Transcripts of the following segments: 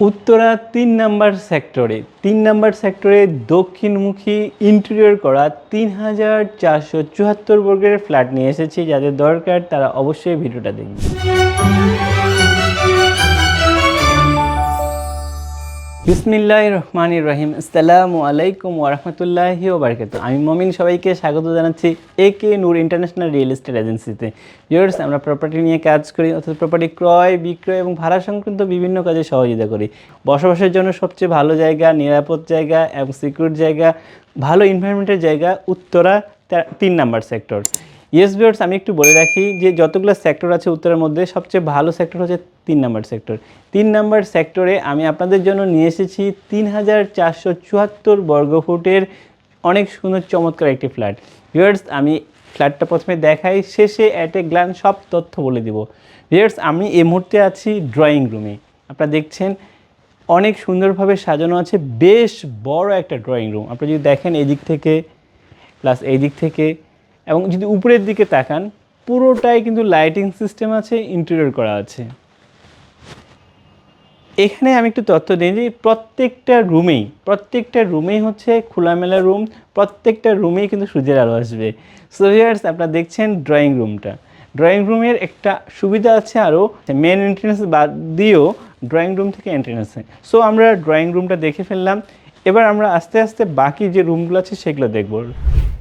উত্তরা তিন নাম্বার সেক্টরে, তিন নাম্বার সেক্টরে দক্ষিণমুখী ইন্টেরিয়র করা তিন হাজার চারশো চুয়াত্তর বর্গের ফ্ল্যাট নিয়ে এসেছি। যাদের দরকার তারা অবশ্যই ভিডিওটা দেখবে বিসমিল্লাহ রহমানির রহিম। আসসালামু আলাইকুম ওরহমতুল্লাহি ওবরকাত আমি মমিন, সবাইকে স্বাগত জানাচ্ছি A K Noor international real estate এজেন্সিতে। ভিউয়ার্স আমরা প্রপার্টি নিয়ে কাজ করি, অর্থাৎ প্রপার্টি ক্রয়, বিক্রয় এবং ভাড়া সংক্রান্ত বিভিন্ন কাজে সহযোগিতা করি। বসবাসের জন্য সবচেয়ে ভালো জায়গা, নিরাপদ জায়গা এবং সিকিউর জায়গা, ভালো এনভায়রনমেন্টের জায়গা উত্তরা তিন নাম্বার সেক্টর ইয়েস ভিউয়ার্স আমি একটু বলে রাখি যে যতগুলো সেক্টর আছে উত্তরের মধ্যে, সবচেয়ে ভালো সেক্টর হচ্ছে তিন নাম্বার সেক্টর তিন নাম্বার সেক্টরে আমি আপনাদের জন্য নিয়ে এসেছি তিন হাজার চারশো চুয়াত্তর বর্গফুটের অনেক সুন্দর চমৎকার একটি ফ্ল্যাট ভিউয়ার্স আমি ফ্ল্যাটটা প্রথমে দেখাই, শেষে অ্যাট এ গ্ল্যান্স সব তথ্য বলে দিব। ভিউয়ার্স আমি এই মুহূর্তে আছি ড্রয়িং রুমে আপনারা দেখছেন, অনেক সুন্দরভাবে সাজানো আছে, বেশ বড় একটা ড্রয়িং রুম আপনি যদি দেখেন এই দিক থেকে প্লাস এই দিক থেকে এবং যদি উপরের দিকে তাকান, পুরোটাই কিন্তু লাইটিং সিস্টেম আছে ইন্টেরিয়র করা আছে। এখানে আমি একটু তথ্য দিই যে প্রত্যেকটা রুমেই প্রত্যেকটা রুমেই হচ্ছে খোলামেলা রুম প্রত্যেকটা রুমেই কিন্তু সূর্যের আলো আসবে। সো ভিউয়ার্স আপনারা দেখছেন ড্রয়িং রুমটা ড্রয়িং রুমের একটা সুবিধা আছে আরও মেন এন্ট্রেন্স বাদ দিয়েও ড্রয়িং রুম থেকে এন্ট্রেন্স আছে সো আমরা ড্রয়িং রুমটা দেখে ফেললাম। এবার আমরা আস্তে আস্তে বাকি যে রুমগুলো আছে, সেগুলো দেখব।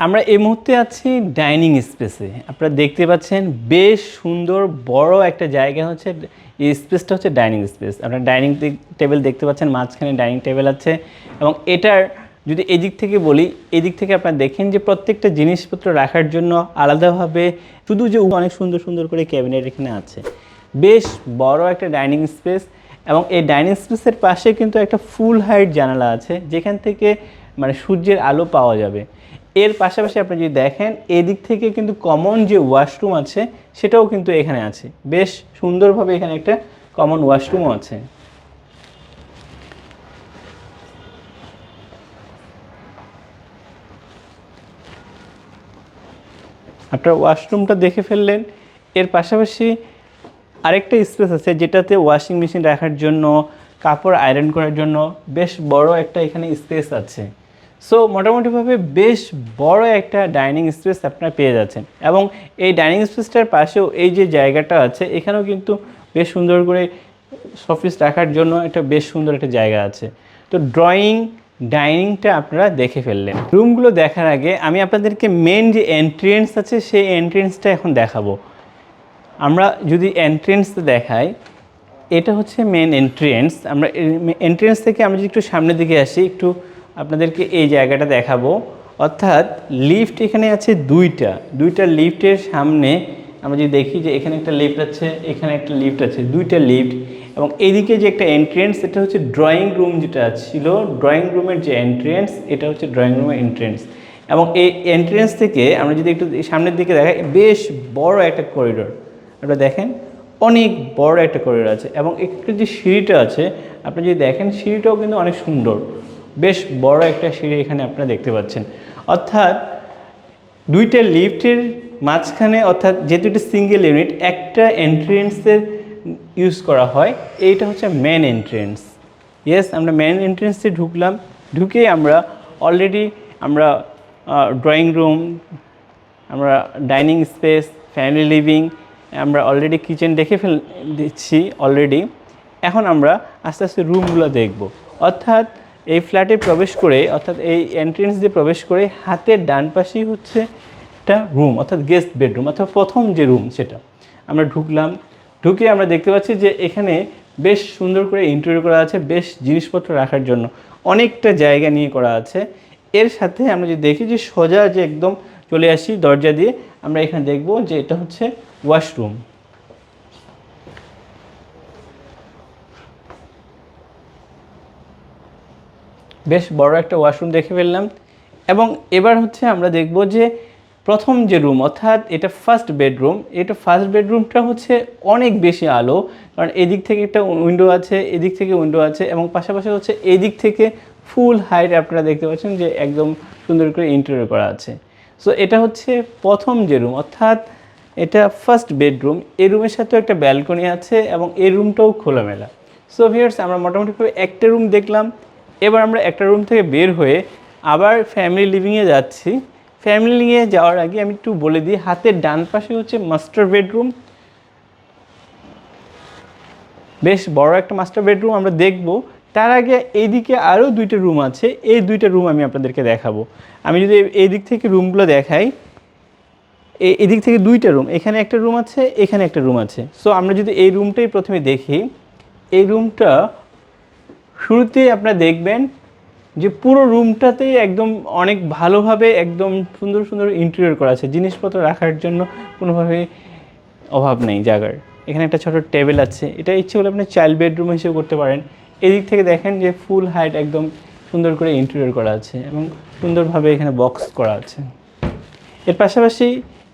আমরা এই মুহূর্তে আছি ডাইনিং স্পেসে। আপনারা দেখতে পাচ্ছেন বেশ সুন্দর বড় একটা জায়গা হচ্ছে, এই স্পেসটা হচ্ছে ডাইনিং স্পেস। আপনারা ডাইনিং টেবিল দেখতে পাচ্ছেন, মাঝখানে ডাইনিং টেবিল আছে এবং এটার যদি এদিক থেকে বলি, এদিক থেকে আপনারা দেখেন যে প্রত্যেকটা জিনিসপত্র রাখার জন্য আলাদাভাবে শুধু যে অনেক সুন্দর সুন্দর করে ক্যাবিনেট এখানে আছে। বেশ বড় একটা ডাইনিং স্পেস এবং এই ডাইনিং স্পেসের পাশে কিন্তু একটা ফুল হাইট জানালা আছে, যেখান থেকে মানে সূর্যের আলো পাওয়া যাবে। এর পাশাপাশি আপনি যদি দেখেন, এদিক থেকে কিন্তু কমন যে ওয়াশরুম আছে, সেটাও কিন্তু এখানে আছে। বেশ সুন্দরভাবে এখানে একটা কমন ওয়াশরুমও আছে। আপনার ওয়াশরুমটা দেখে ফেললেন। এর পাশাপাশি আরেকটা স্পেস আছে, যেটাতে ওয়াশিং মেশিন রাখার জন্য, কাপড় আয়রন করার জন্য বেশ বড় একটা এখানে স্পেস আছে। সো মোটামুটিভাবে বেশ বড় একটা ডাইনিং স্পেস আপনারা পেয়ে যাচ্ছেন। এবং এই ডাইনিং স্পেসটার পাশেও এই যে জায়গাটা আছে, এখানেও কিন্তু বেশ সুন্দর করে অফিস রাখার জন্য একটা বেশ সুন্দর একটা জায়গা আছে। তো ড্রয়িং ডাইনিংটা আপনারা দেখে ফেললেন। রুমগুলো দেখার আগে আমি আপনাদেরকে মেন যে এন্ট্রেন্স আছে, সেই এন্ট্রেন্সটা এখন দেখাবো। আমরা যদি এন্ট্রেন্স দেখাই, এটা হচ্ছে মেন এন্ট্রেন্স আমরা এন্ট্রেন্স থেকে আমরা যদি একটু সামনের দিকে আসি, একটু আপনাদেরকে এই জায়গাটা দেখাবো। অর্থাৎ লিফট এখানে আছে দুইটা। দুইটা লিফটের সামনে আমরা যদি দেখি যে এখানে একটা লিফট আছে, এখানে একটা লিফট আছে, দুইটা লিফট এবং এইদিকে যে একটা এন্ট্রেন্স এটা হচ্ছে ড্রয়িং রুম যেটা ছিল ড্রয়িং রুমের যে এন্ট্রেন্স এটা হচ্ছে ড্রয়িং রুমের এন্ট্রেন্স এবং এই এন্ট্রেন্স থেকে আমরা যদি একটু সামনের দিকে দেখাই, বেশ বড় একটা করিডোর আপনারা দেখেন, অনেক বড় একটা করিডোর আছে। এবং একটু যে সিঁড়িটা আছে, আপনি যদি দেখেন, সিঁড়িটাও কিন্তু অনেক সুন্দর। বেশ বড় একটা সিঁড়ি এখানে আপনারা দেখতে পাচ্ছেন। অর্থাৎ দুইটা লিফটের মাঝখানে, অর্থাৎ যেহেতু এটা সিঙ্গেল ইউনিট একটা এন্ট্রেন্সের ইউজ করা হয়, এইটা হচ্ছে মেন এন্ট্রেন্স ইয়েস আমরা মেন এন্ট্রেন্সে ঢুকলাম, ঢুকে আমরা অলরেডি আমরা ড্রয়িং রুম আমরা ডাইনিং স্পেস ফ্যামিলি লিভিং আমরা অলরেডি কিচেন দেখে ফেল, দিচ্ছি অলরেডি এখন আমরা আস্তে আস্তে রুমগুলো দেখব। অর্থাৎ এই ফ্ল্যাটে প্রবেশ করে, অর্থাৎ এই এন্ট্রেন্স দিয়ে প্রবেশ করে হাতের ডান পাশেই হচ্ছে একটা রুম অর্থাৎ গেস্ট বেডরুম অর্থাৎ প্রথম যে রুম সেটা। আমরা ঢুকলাম, ঢুকে আমরা দেখতে পাচ্ছি যে এখানে বেশ সুন্দর করে ইন্টেরিয়র করা আছে, বেশ জিনিসপত্র রাখার জন্য। অনেকটা জায়গা নিয়ে করা আছে। এর সাথে আমরা যদি দেখি যে সোজা যে একদম চলে আসি দরজা দিয়ে, আমরা এখানে দেখব যে এটা হচ্ছে ওয়াশরুম বেশ বড় একটা ওয়াশরুম দেখে ফেললাম। এবং এবার হচ্ছে আমরা দেখব যে প্রথম যে রুম অর্থাৎ এটা ফার্স্ট বেডরুম এটা ফার্স্ট বেডরুমটা হচ্ছে অনেক বেশি আলো, কারণ এদিক থেকে একটা উইন্ডো আছে, এদিক থেকে উইন্ডো আছে, এবং পাশাপাশি হচ্ছে এদিক থেকে ফুল হাইট আপনারা দেখতে পাচ্ছেন যে একদম সুন্দর করে ইন্টেরিয়র করা আছে। সো এটা হচ্ছে প্রথম যে রুম অর্থাৎ এটা ফার্স্ট বেডরুম এই রুমের সাথেও একটা ব্যালকনি আছে এবং এই রুমটাও খোলামেলা। সো ভিয়ার্স আমরা মোটামুটি করে একটা রুম দেখলাম এবার আমরা একটা রুম থেকে বের হয়ে আবার ফ্যামিলি লিভিংয়ে যাচ্ছি। ফ্যামিলি লিভিংয়ে যাওয়ার আগে আমি একটু বলে দিই, হাতের ডান পাশে হচ্ছে মাস্টার বেডরুম বেশ বড় একটা মাস্টার বেডরুম আমরা দেখব। তার আগে এইদিকে আরও দুইটা রুম আছে। এই দুইটা রুম আমি আপনাদেরকে দেখাবো। আমি যদি এই দিক থেকে রুমগুলো দেখাই এদিক থেকে দুইটা রুম এখানে একটা রুম আছে, এখানে একটা রুম আছে। সো আমরা যদি এই রুমটাই প্রথমে দেখি, এই রুমটা শুরুতেই আপনারা দেখবেন যে পুরো রুমটাতেই একদম অনেক ভালোভাবে একদম সুন্দর সুন্দর ইন্টেরিয়র করা আছে। জিনিসপত্র রাখার জন্য কোনোভাবে অভাব নেই জায়গার। এখানে একটা ছোট টেবিল আছে। এটা ইচ্ছে হলে আপনি চাইল্ড বেডরুম হিসেবে করতে পারেন। এদিক থেকে দেখেন যে ফুল হাইট একদম সুন্দর করে ইন্টেরিয়র করা আছে এবং সুন্দরভাবে এখানে বক্স করা আছে। এর পাশাপাশি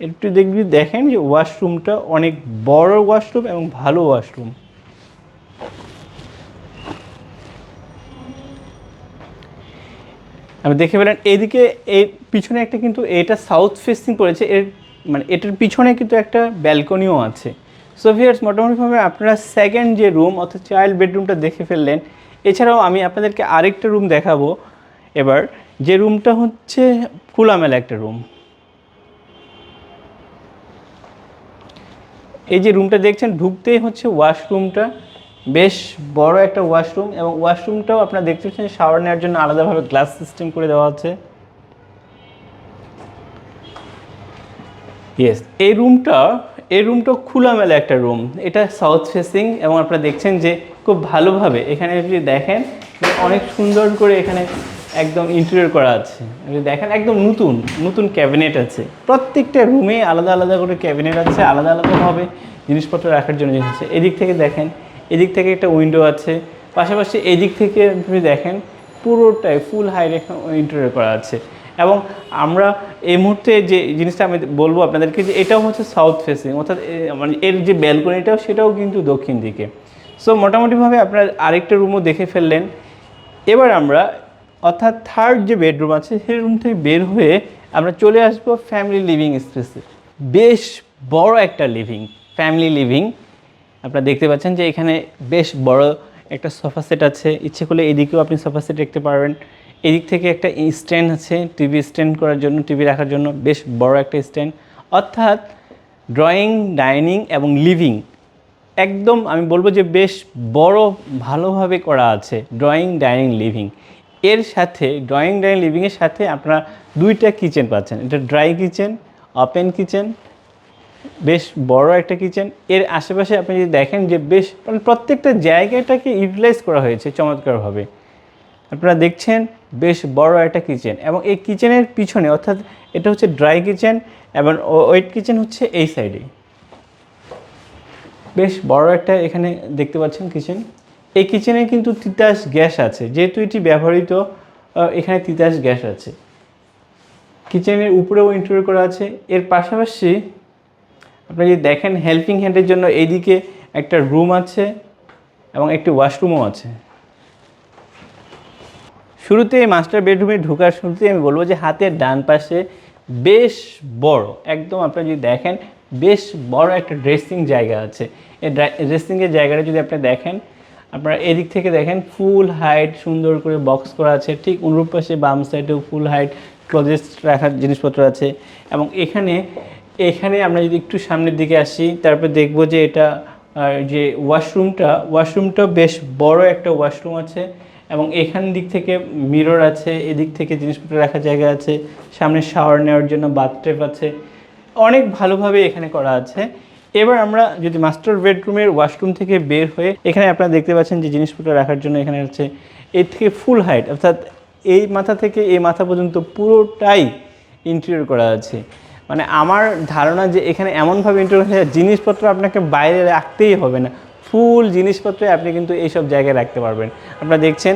একটু দেখবি দেখেন যে ওয়াশরুমটা অনেক বড় ওয়াশরুম এবং ভালো ওয়াশরুম আমি দেখে পেলেন এইদিকে এই পিছনে একটা কিন্তু এটা সাউথ ফেসিং করেছে এর মানে এটার পিছনে কিন্তু একটা ব্যালকনিও আছে। সো ভিয়ার্স মোটামুটিভাবে আপনারা সেকেন্ড যে রুম অর্থাৎ চাইল্ড বেডরুমটা দেখে ফেললেন, এছাড়াও আমি আপনাদেরকে আরেকটা রুম দেখাবো এবার, যে রুমটা হচ্ছে খোলামেলা একটা রুম এই যে রুমটা দেখছেন, ঢুকতেই হচ্ছে ওয়াশরুমটা বেশ বড় একটা ওয়াশরুম এবং ওয়াশরুমটাও আপনারা দেখতে পাচ্ছেন শাওয়ার নেওয়ার জন্য আলাদাভাবে গ্লাস সিস্টেম করে দেওয়া আছে। ইয়েস এই রুমটা এই রুমটা খোলামেলা একটা রুম এটা সাউথ ফেসিং এবং আপনারা দেখছেন যে খুব ভালোভাবে এখানে যদি দেখেন অনেক সুন্দর করে এখানে একদম ইন্টেরিয়র করা আছে। যদি দেখেন, একদম নতুন নতুন ক্যাবিনেট আছে। প্রত্যেকটা রুমে আলাদা আলাদা করে ক্যাবিনেট আছে, আলাদা আলাদাভাবে জিনিসপত্র রাখার জন্য জিনিস আছে। এদিক থেকে দেখেন এদিক থেকে একটা উইন্ডো আছে। পাশাপাশি এদিক থেকে আপনি দেখেন, পুরোটাই ফুল হাই ইন্টেরিয়র করা আছে। এবং আমরা এই মুহূর্তে যে জিনিসটা আমি বলব আপনাদেরকে যে এটাও হচ্ছে সাউথ ফেসিং অর্থাৎ মানে এর যে ব্যালকনিটাও সেটাও কিন্তু দক্ষিণ দিকে। সো মোটামুটিভাবে আপনারা আরেকটা রুমও দেখে ফেললেন। এবার আমরা, অর্থাৎ থার্ড যে বেডরুম আছে, সেই রুম থেকে বের হয়ে আমরা চলে আসব ফ্যামিলি লিভিং স্পেসে বেশ বড় একটা লিভিং ফ্যামিলি লিভিং আপনারা দেখতে পাচ্ছেন যে এখানে বেশ বড় একটা সোফা সেট আছে। ইচ্ছে করলে এদিকেও আপনি সোফা সেট দেখতে পারবেন। এদিক থেকে একটা স্ট্যান্ড আছে টিভি স্ট্যান্ড করার জন্য, টিভি রাখার জন্য বেশ বড় একটা স্ট্যান্ড। অর্থাৎ ড্রয়িং, ডাইনিং এবং লিভিং একদম আমি বলব যে বেশ বড় ভালোভাবে করা আছে ড্রয়িং, ডাইনিং, লিভিং। এর সাথে, ড্রয়িং, ডাইনিং লিভিংয়ের সাথে আপনারা দুইটা কিচেন পাচ্ছেন। এটা ড্রাই কিচেন, ওপেন কিচেন বেশ বড় একটা কিচেন এর আশেপাশে আপনি যদি দেখেন যে বেশ মানে প্রত্যেকটা জায়গাটাকে ইউটিলাইজ করা হয়েছে চমৎকারভাবে। আপনারা দেখছেন বেশ বড় একটা কিচেন এবং এই কিচেনের পিছনে, অর্থাৎ এটা হচ্ছে ড্রাই কিচেন এবং ওয়েট কিচেন হচ্ছে এই সাইডে বেশ বড় একটা এখানে দেখতে পাচ্ছেন কিচেন এই কিচেনে কিন্তু তিতাস গ্যাস আছে। যেহেতু এটি ব্যবহৃত এখানে তিতাস গ্যাস আছে। কিচেনের উপরেও ইন্টারিয়র করা আছে। এর পাশাপাশি আপনি যদি দেখেন হেল্পিং হ্যান্ডের জন্য এইদিকে একটা রুম আছে এবং একটি ওয়াশরুমও আছে। শুরুতে মাস্টার বেডরুমে ঢোকার শুরুতে আমি বলব যে হাতের ডান পাশে বেশ বড়, একদম আপনি যদি দেখেন বেশ বড় একটা ড্রেসিং জায়গা আছে। এই ড্রেসিংয়ের জায়গাটা যদি আপনি দেখেন, আপনারা এদিক থেকে দেখেন ফুল হাইট সুন্দর করে বক্স করা আছে, ঠিক অনুরূপ পাশে বাম সাইডেও ফুল হাইট ক্লোজেস্ট রাখার জিনিসপত্র আছে এবং এখানে এখানে আমরা যদি একটু সামনের দিকে আসি, তারপর দেখব যে এটা যে ওয়াশরুমটা ওয়াশরুমটা বেশ বড় একটা ওয়াশরুম আছে এবং এখান দিক থেকে মিরর আছে, এদিক থেকে জিনিসপত্র রাখার জায়গা আছে, সামনে শাওয়ার নেওয়ার জন্য বাথটেপ আছে, অনেক ভালোভাবে এখানে করা আছে। এবার আমরা যদি মাস্টার বেডরুমের ওয়াশরুম থেকে বের হয়ে, এখানে আপনারা দেখতে পাচ্ছেন যে জিনিসপত্র রাখার জন্য এখানে হচ্ছে এর থেকে ফুল হাইট অর্থাৎ এই মাথা থেকে এই মাথা পর্যন্ত পুরোটাই ইন্টেরিয়র করা আছে। মানে আমার ধারণা যে এখানে এমনভাবে ইন্টেরিয়র জিনিসপত্র আপনাকে বাইরে রাখতেই হবে না। ফুল জিনিসপত্রে আপনি কিন্তু এইসব জায়গায় রাখতে পারবেন। আপনারা দেখছেন,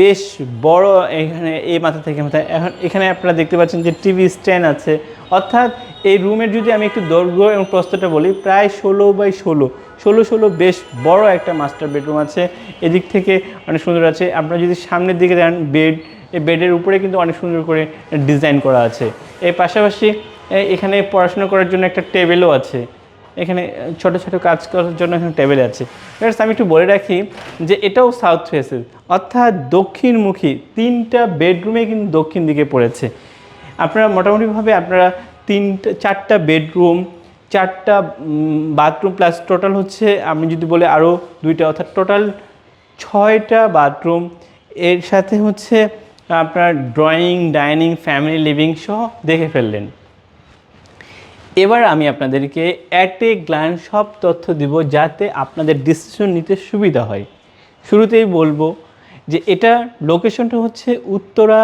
বেশ বড় এখানে এই মাথা থেকে মাথা। এখন এখানে আপনারা দেখতে পাচ্ছেন যে টিভি স্ট্যান্ড আছে। অর্থাৎ এই রুমের যদি আমি একটু দৈর্ঘ্য এবং প্রস্তটা বলি, প্রায় ষোলো বাই ষোলো। ষোলো ষোলো বেশ বড় একটা মাস্টার বেডরুম আছে। এদিক থেকে অনেক সুন্দর আছে। আপনারা যদি সামনের দিকে দেন বেড এই বেডের উপরে কিন্তু অনেক সুন্দর করে ডিজাইন করা আছে। এর পাশাপাশি এখানে পড়াশোনা করার জন্য একটা টেবিলও আছে। এখানে ছোট ছোট কাজ করার জন্য এখানে টেবিল আছে। Friends, আমি একটু বলে রাখি যে এটাও সাউথ ফেসেস অর্থাৎ দক্ষিণমুখী তিনটা বেডরুমে কিন্তু দক্ষিণ দিকে পড়েছে। আপনারা মোটামুটিভাবে আপনারা তিনটা চারটা বেডরুম চারটা বাথরুম প্লাস টোটাল হচ্ছে আমি যদি বলে আরও দুইটা অর্থাৎ টোটাল ছয়টা বাথরুম এর সাথে হচ্ছে আপনার ড্রয়িং ডাইনিং ফ্যামিলি লিভিং সহ দেখে ফেললেন। এবার আমি আপনাদেরকে অ্যাট এ সব তথ্য দিব যাতে আপনাদের ডিসিশন নিতে সুবিধা হয়। শুরুতেই বলব যে এটা লোকেশনটা হচ্ছে উত্তরা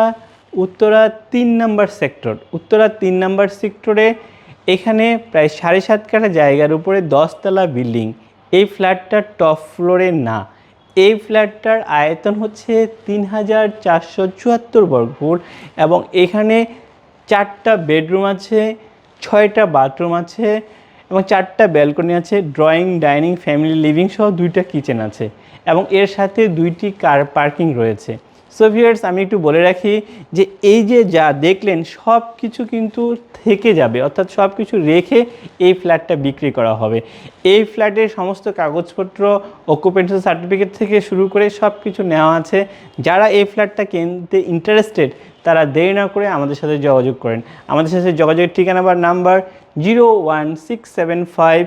উত্তরা তিন নাম্বার সেক্টর উত্তরা তিন নাম্বার সেক্টরে এখানে প্রায় সাড়ে সাত কাঠা জায়গার উপরে দশতলা বিল্ডিং এই ফ্ল্যাটটা টপ ফ্লোরে না। এই ফ্ল্যাটটার আয়তন হচ্ছে তিন হাজার চারশো চুয়াত্তর বর্গফুট এবং এখানে চারটা বেডরুম আছে ছয়টা বাথরুম আছে এবং চারটা ব্যালকনি আছে, ড্রয়িং, ডাইনিং, ফ্যামিলি, লিভিং সহ দুইটা কিচেন আছে এবং এর সাথে দুইটি কার পার্কিং রয়েছে। সো ভিউয়ার্স আমি একটু বলে রাখি যে এই যে যা দেখলেন সব কিছু কিন্তু থেকে যাবে, অর্থাৎ সব কিছু রেখে এই ফ্ল্যাটটা বিক্রি করা হবে। এই ফ্ল্যাটের সমস্ত কাগজপত্র অকুপেন্সি সার্টিফিকেট থেকে শুরু করে সব কিছু নেওয়া আছে। যারা এই ফ্ল্যাটটা কিনতে ইন্টারেস্টেড তারা দেরি না করে আমাদের সাথে যোগাযোগ করেন। আমাদের সাথে যোগাযোগের ঠিকানা বা number zero one six seven five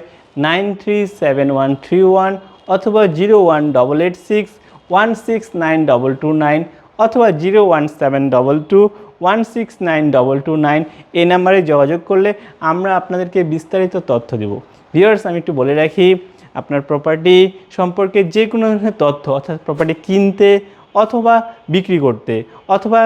nine three seven one three one অথবা zero one double eight six one six nine double two nine অথবা zero one seven double two one six nine double two nine এই নাম্বারে যোগাযোগ করলে আমরা আপনাদেরকে বিস্তারিত তথ্য দেব। ভিউয়ার্স, আমি একটু বলে রাখি, আপনার প্রপার্টি সম্পর্কে যে কোনো ধরনের তথ্য, অর্থাৎ প্রপার্টি কিনতে অথবা বিক্রি করতে, অথবা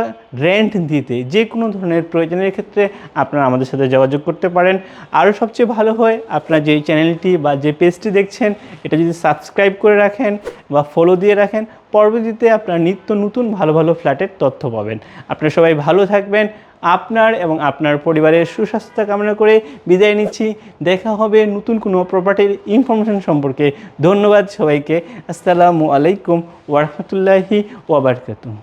রেন্ট দিতে, যে কোনো ধরনের প্রয়োজনের ক্ষেত্রে আপনারা আমাদের সাথে যোগাযোগ করতে পারেন। আরও সবচেয়ে ভালো হয়, আপনারা যে চ্যানেলটি বা যে পেজটি দেখছেন, এটা যদি সাবস্ক্রাইব করে রাখেন বা ফলো দিয়ে রাখেন, পরবর্তীতে আপনারা নিত্য নতুন ভালো ভালো ফ্ল্যাটের তথ্য পাবেন। আপনারা সবাই ভালো থাকবেন আপনার এবং আপনার পরিবারের সুস্বাস্থ্য কামনা করে বিদায় নিচ্ছি। দেখা হবে নতুন কোনো প্রপার্টির ইনফরমেশন সম্পর্কে। ধন্যবাদ সবাইকে। আসসালামু আলাইকুম ওরহমতুল্লাহি ওবরকাতুহ